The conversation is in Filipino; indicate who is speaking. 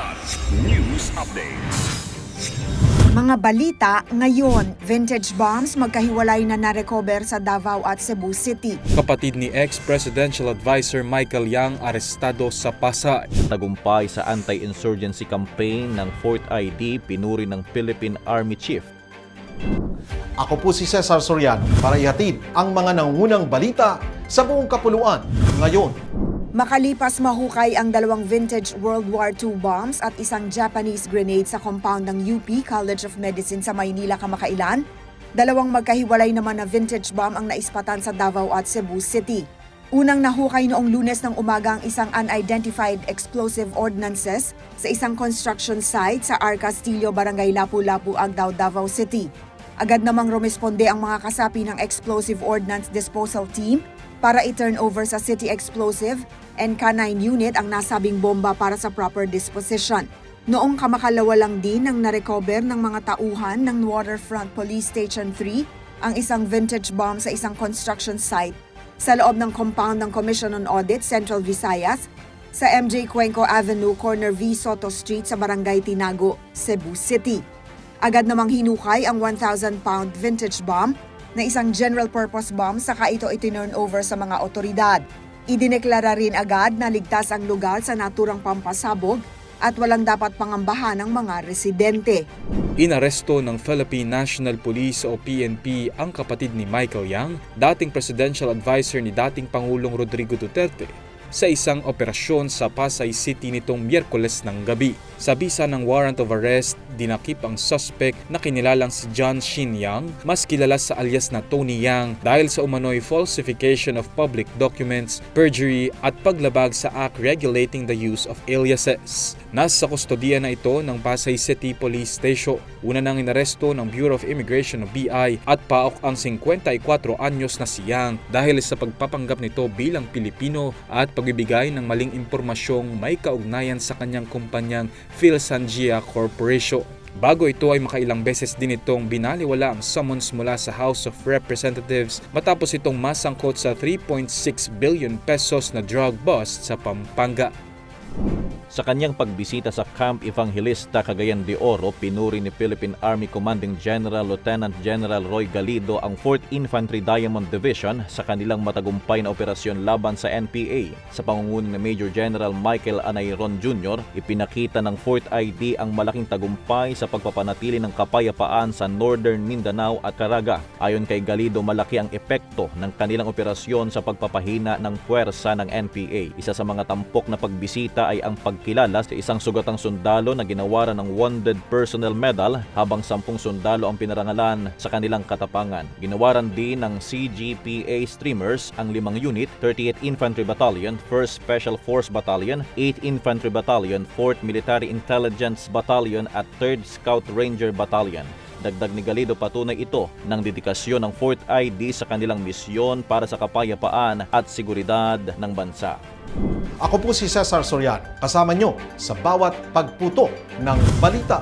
Speaker 1: Kilat News Updates.
Speaker 2: Mga balita ngayon, vintage bombs magkahiwalay na narecover sa Davao at Cebu City.
Speaker 3: Kapatid ni ex-presidential advisor Michael Yang arestado sa Pasay.
Speaker 4: Tagumpay sa anti-insurgency campaign ng 4th ID pinuri ng Philippine Army Chief.
Speaker 5: Ako po si Cesar Soriano para ihatid ang mga nangungunang balita sa buong kapuluan ngayon.
Speaker 2: Makalipas mahukay ang dalawang vintage World War II bombs at isang Japanese grenade sa compound ng UP College of Medicine sa Maynila kamakailan, dalawang magkahiwalay naman na vintage bomb ang naispatan sa Davao at Cebu City. Unang nahukay noong lunes ng umaga ang isang unidentified explosive ordnances sa isang construction site sa R. Castillo, Barangay Lapu-Lapu, Agdao, Davao City. Agad namang rumisponde ang mga kasapi ng Explosive Ordnance Disposal Team para i-turn over sa City Explosive and K-9 unit ang nasabing bomba para sa proper disposition. Noong kamakalawa lang din nang narecover ng mga tauhan ng Waterfront Police Station 3 ang isang vintage bomb sa isang construction site sa loob ng compound ng Commission on Audit Central Visayas sa MJ Cuenco Avenue, corner V Soto Street sa Barangay Tinago, Cebu City. Agad namang hinukay ang 1,000-pound vintage bomb na isang general-purpose bomb saka ito itinurn over sa mga otoridad. Idineklara rin agad na ligtas ang lugar sa naturang pampasabog at walang dapat pangambahan ng mga residente.
Speaker 3: Inaresto ng Philippine National Police o PNP ang kapatid ni Michael Yang, dating presidential advisor ni dating Pangulong Rodrigo Duterte, sa isang operasyon sa Pasay City nitong Miyerkules ng gabi. Sa bisa ng warrant of arrest, dinakip ang suspect na kinilalang si John Shin Yang, mas kilala sa alias na Tony Yang dahil sa umano'y falsification of public documents, perjury at paglabag sa Act regulating the use of aliases. Nasa kustodiya na ito ng Pasay City Police Station. Una nang inaresto ng Bureau of Immigration o BI at paok ang 54 anyos na si Yang dahil sa pagpapanggap nito bilang Pilipino at pagbibigay ng maling impormasyong may kaugnayan sa kanyang kumpanyang Philsangia Corporation. Bago ito ay makailang beses din itong binaliwala ang summons mula sa House of Representatives matapos itong masangkot sa 3.6 billion pesos na drug bust sa Pampanga.
Speaker 4: Sa kanyang pagbisita sa Camp Evangelista Cagayan de Oro, pinuri ni Philippine Army Commanding General Lieutenant General Roy Galido ang 4th Infantry Diamond Division sa kanilang matagumpay na operasyon laban sa NPA. Sa pangunguna ni Major General Michael Anayron Jr., ipinakita ng 4th ID ang malaking tagumpay sa pagpapanatili ng kapayapaan sa Northern Mindanao at Caraga. Ayon kay Galido, malaki ang epekto ng kanilang operasyon sa pagpapahina ng puwersa ng NPA. Isa sa mga tampok na pagbisita ay ang pagkilala sa isang sugatang sundalo na ginawaran ng Wounded Personnel Medal habang sampung sundalo ang pinarangalan sa kanilang katapangan. Ginawaran din ng CGPA Streamers ang limang unit, 38th Infantry Battalion, 1st Special Force Battalion, 8th Infantry Battalion, 4th Military Intelligence Battalion at 3rd Scout Ranger Battalion. Dagdag ni Galido patunay ito ng dedikasyon ng 4th ID sa kanilang misyon para sa kapayapaan at seguridad ng bansa.
Speaker 5: Ako po si Cesar Soriano, kasama nyo sa bawat pagputo ng balita.